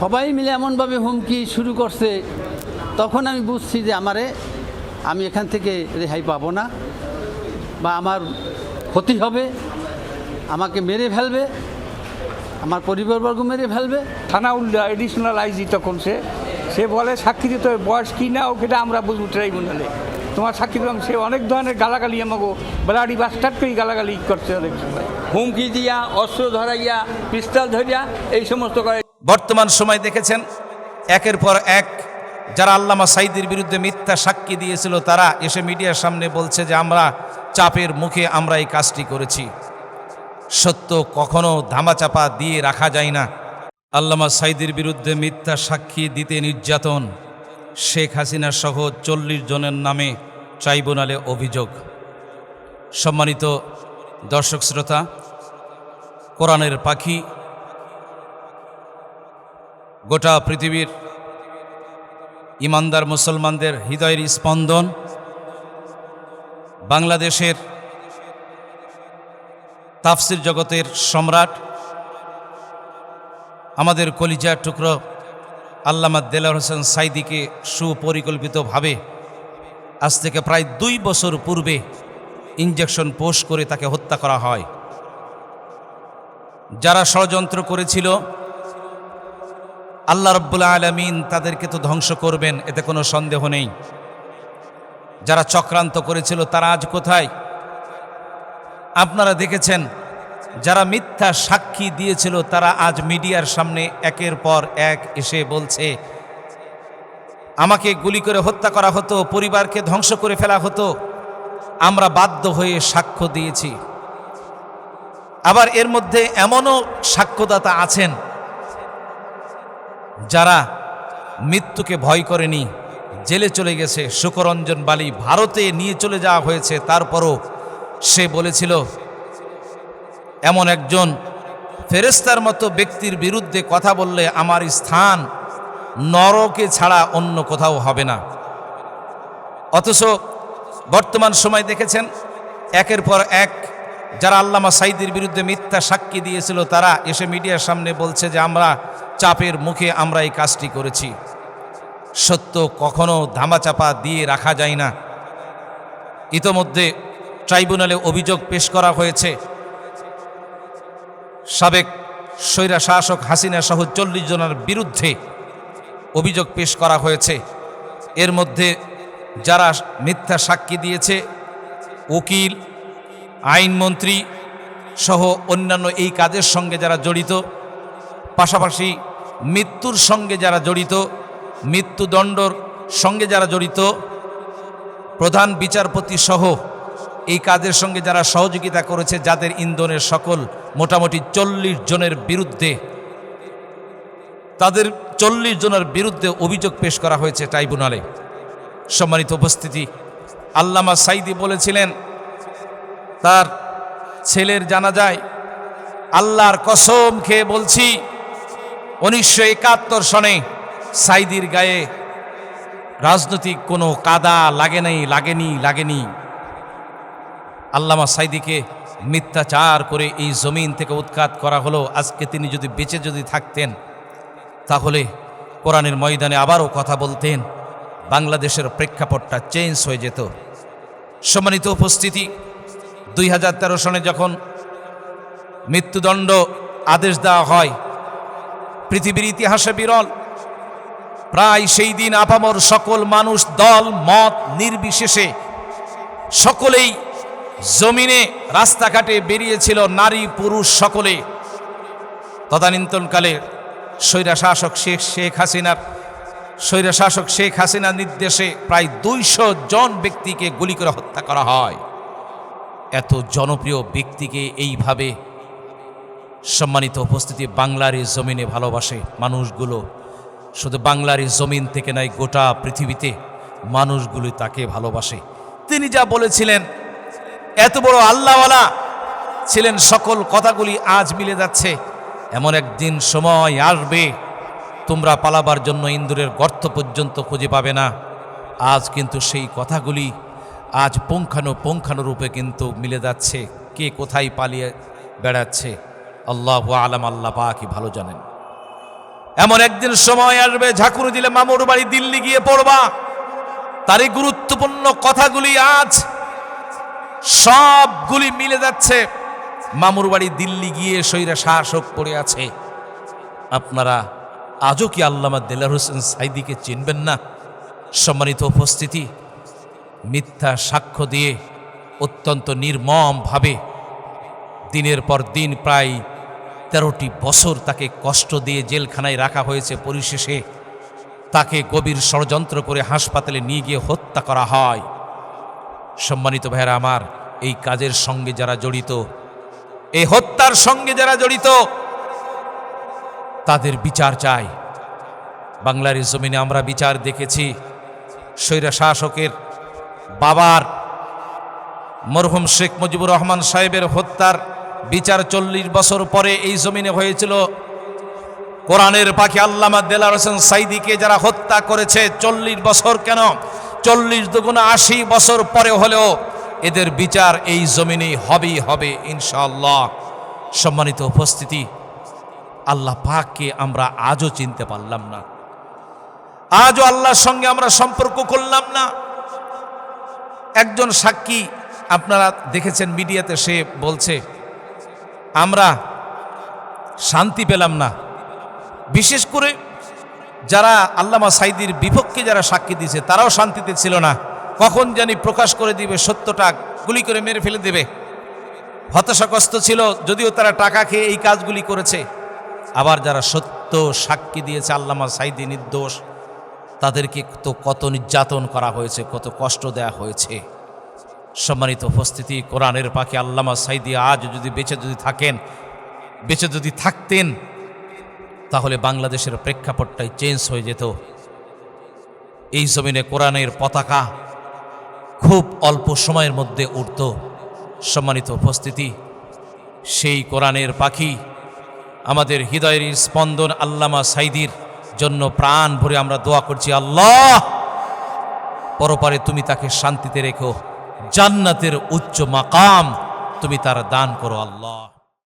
সবাই মিলে এমনভাবে হুমকি শুরু করছে তখন আমি বুঝছি যে আমারে আমি এখান থেকে রেহাই পাবো না বা আমার ক্ষতি হবে আমাকে মেরে ফেলবে আমার পরিবারবর্গ মেরে ফেলবে। থানা উল্লা এডিশনাল আইজি তখন সে সে বলে সাক্ষী দিতে হবে বয়স কি না ওকে আমরা বুঝব ট্রাইব্যুনালে তোমার সাক্ষী দিলাম সে অনেক ধরনের গালাগালি আমাকে বেলাড়ি বাস্টার করেই গালাগালি করছে অনেক সময়। হুমকি দিয়া অস্ত্র ধরাইয়া পিস্তল ধরিয়া এই সমস্ত করে বর্তমান সময় দেখেছেন, একের পর এক যারা আল্লামা সাইদির বিরুদ্ধে মিথ্যা সাক্ষী দিয়েছিল, তারা এসে মিডিয়ার সামনে বলছে যে, আমরা চাপের মুখে আমরা এই কাজটি করেছি। সত্য কখনো ধামাচাপা দিয়ে রাখা যায় না। আল্লামা সাইদির বিরুদ্ধে মিথ্যা সাক্ষী দিতে নির্যাতন। শেখ হাসিনা সহ চল্লিশ জনের নামে ট্রাইব্যুনালে অভিযোগ। সম্মানিত দর্শক শ্রোতা, কোরআনের পাখি গোটা পৃথিবীর ইমানদার মুসলমানদের হৃদয়ের স্পন্দন, বাংলাদেশের তাফসির জগতের সম্রাট, আমাদের কলিজার টুকরো আল্লামা দেলার হোসেন সাইদিকে সুপরিকল্পিতভাবে আজ থেকে প্রায় দুই বছর পূর্বে ইঞ্জেকশন পোষ করে তাকে হত্যা করা হয়। যারা ষড়যন্ত্র করেছিল আল্লাহ রব্বুল আলমিন তাদেরকে তো ধ্বংস করবেন, এতে কোনো সন্দেহ নেই। যারা চক্রান্ত করেছিল, তারা আজ কোথায়? আপনারা দেখেছেন, যারা মিথ্যা সাক্ষী দিয়েছিল, তারা আজ মিডিয়ার সামনে একের পর এক এসে বলছে, আমাকে গুলি করে হত্যা করা হতো, পরিবারকে ধ্বংস করে ফেলা হতো। আমরা বাধ্য হয়ে সাক্ষ্য দিয়েছি। আবার এর মধ্যে এমনও সাক্ষ্যদাতা আছেন যারা মৃত্যুকে ভয় করেনি, জেলে চলে গেছে সুকরঞ্জন বালি ভারতে নিয়ে চলে যাওয়া হয়েছে, তারপরও সে বলেছিল, এমন একজন ফেরেস্তার মতো ব্যক্তির বিরুদ্ধে কথা বললে আমার স্থান নরকে ছাড়া অন্য কোথাও হবে না। অথচ বর্তমান সময় দেখেছেন, একের পর এক যারা আল্লামা সাইদির বিরুদ্ধে মিথ্যা সাক্ষী দিয়েছিল, তারা এসে মিডিয়ার সামনে বলছে যে, আমরা চাপের মুখে আমরা এই কাজটি করেছি। সত্য কখনো ধামাচাপা দিয়ে রাখা যায় না। ইতোমধ্যে ট্রাইব্যুনালে অভিযোগ পেশ করা হয়েছে। সাবেক স্বৈরা শাসক হাসিনা সহ চল্লিশ জনের বিরুদ্ধে অভিযোগ পেশ করা হয়েছে। এর মধ্যে যারা মিথ্যা সাক্ষী দিয়েছে, উকিল, আইনমন্ত্রী সহ অন্যান্য এই কাজের সঙ্গে যারা জড়িত পাশাপাশি মৃত্যুর সঙ্গে যারা জড়িত, মৃত্যুদণ্ডর সঙ্গে যারা জড়িত, প্রধান বিচারপতি সহ এই কাজের সঙ্গে যারা সহযোগিতা করেছে, যাদের ইন্ধনের সকল মোটামুটি চল্লিশ জনের বিরুদ্ধে, তাদের চল্লিশ জনের বিরুদ্ধে অভিযোগ পেশ করা হয়েছে ট্রাইব্যুনালে। সম্মানিত উপস্থিতি, আল্লামা সাইদি বলেছিলেন, তার ছেলের জানা যায় আল্লাহর কসম খেয়ে বলছি উনিশশো একাত্তর সনে সাইদির গায়ে রাজনৈতিক কোনো কাদা লাগে নাই, লাগেনি লাগেনি। আল্লামা সাইদিকে মিথ্যাচার করে এই জমিন থেকে উৎখাত করা হলো। আজকে তিনি যদি বেঁচে যদি থাকতেন, তাহলে কোরআনের ময়দানে আবারও কথা বলতেন, বাংলাদেশের প্রেক্ষাপটটা চেঞ্জ হয়ে যেত। সম্মানিত উপস্থিতি, দুই হাজার তেরো সনে যখন মৃত্যুদণ্ড আদেশ দেওয়া হয় পৃথিবীর ইতিহাসে বিরল। প্রায় সেই দিন আপামর সকল মানুষ দল, মত নির্বিশেষে সকলেই জমিনে রাস্তাঘাটে বেরিয়েছিল, নারী, পুরুষ সকলে। তদানীন্তনকালে স্বৈরা শাসক শেখ শেখ হাসিনার স্বৈরা শাসক শেখ হাসিনার নির্দেশে প্রায় দুইশো জন ব্যক্তিকে গুলি করে হত্যা করা হয়। এত জনপ্রিয় ব্যক্তিকে এইভাবে সম্মানিত উপস্থিতি, বাংলার এই জমিনে ভালোবাসে মানুষগুলো। শুধু বাংলার এই জমিন থেকে নয়, গোটা পৃথিবীতে মানুষগুলি তাকে ভালোবাসে। তিনি যা বলেছিলেন, এত বড় আল্লাহওয়ালা ছিলেন, সকল কথাগুলি আজ মিলে যাচ্ছে। এমন একদিন সময় আসবে, তোমরা পালাবার জন্য ইন্দুরের গর্ত পর্যন্ত খুঁজে পাবে না। আজ কিন্তু সেই কথাগুলি আজ পুঙ্খানু পুঙ্খানু রূপে কিন্তু মিলে যাচ্ছে। কে কোথায় পালিয়ে বেড়াচ্ছে? আল্লাহ আলাম, আল্লাহ পাকি ভালো জানেন। এমন একদিন সময় আসবে, ঝাঁকুনি দিলে, মামুর বাড়ি দিল্লি গিয়ে পড়বা। তার এই গুরুত্বপূর্ণ কথাগুলি আজ সবগুলি মিলে যাচ্ছে। মামুর বাড়ি দিল্লি গিয়ে সৈরা শাসক পড়ে আছে। আপনারা আজও কি আল্লামা দেলার হোসেন সাইদিকে চিনবেন না? সম্মানিত উপস্থিতি, মিথ্যা সাক্ষ্য দিয়ে অত্যন্ত নির্মমভাবে দিনের পর দিন প্রায় তেরোটি বছর তাকে কষ্ট দিয়ে জেলখানায় রাখা হয়েছে পরিশেষে। তাকে গভীর ষড়যন্ত্র করে হাসপাতালে নিয়ে গিয়ে হত্যা করা হয়। সম্মানিত ভাইয়েরা আমার, এই কাজের সঙ্গে যারা জড়িত এই হত্যার সঙ্গে যারা জড়িত, তাদের বিচার চাই। বাংলার জমিনে আমরা বিচার দেখেছি। স্বৈরা শাসকের বাবার, মরহুম শেখ মুজিবুর রহমান সাহেবের হত্যার বিচার চল্লিশ বছর পরে এই জমিনে হয়েছিল। কোরআনের পাখি আল্লামা দেলার হোসেন সাইদিকে যারা হত্যা করেছে, চল্লিশ বছর কেন? চল্লিশ দুগুণ আশি বছর পরে হলেও এদের বিচার এই জমিনেই হবেই হবে, ইনশাআল্লাহ। সম্মানিত উপস্থিতি, আল্লাহ পাককে আমরা আজও চিনতে পারলাম না। আজও আল্লাহর সঙ্গে আমরা সম্পর্ক করলাম না। একজন সাক্ষী আপনারা দেখেছেন মিডিয়াতে, সে বলছে আমরা শান্তি পেলাম না। বিশেষ করে যারা আল্লামা সাইদির বিপক্ষে যারা সাক্ষী দিয়েছে, তারাও শান্তিতে ছিল না। কখন জানি প্রকাশ করে দিবে, সত্যটা গুলি করে মেরে ফেলে দেবে। হতাশাগ্রস্ত ছিল, যদিও তারা টাকা খেয়ে এই কাজগুলি করেছে। আবার যারা সত্য সাক্ষী দিয়েছে, আল্লামা সাইদি নির্দোষ, তাদেরকে তো কত নির্যাতন করা হয়েছে, কত কষ্ট দেয়া হয়েছে। সম্মানিত উপস্থিতি, কোরআনের পাখি আল্লামা সাইদি আজ যদি বেঁচে যদি থাকেন, বেঁচে যদি থাকতেন, তাহলে বাংলাদেশের প্রেক্ষাপটটাই চেঞ্জ হয়ে যেত। এই জমিনে কোরআনের পতাকা খুব অল্প সময়ের মধ্যে উঠত। সম্মানিত উপস্থিতি, সেই কোরআনের পাখি আমাদের হৃদয়ের স্পন্দন আল্লামা সাইদির জন্য প্রাণ ভরে আমরা দোয়া করছি, আল্লাহ, পরপারে তুমি তাকে শান্তিতে রেখো। জান্নাতের উচ্চ মাকাম তুমি তার দান করো আল্লাহ।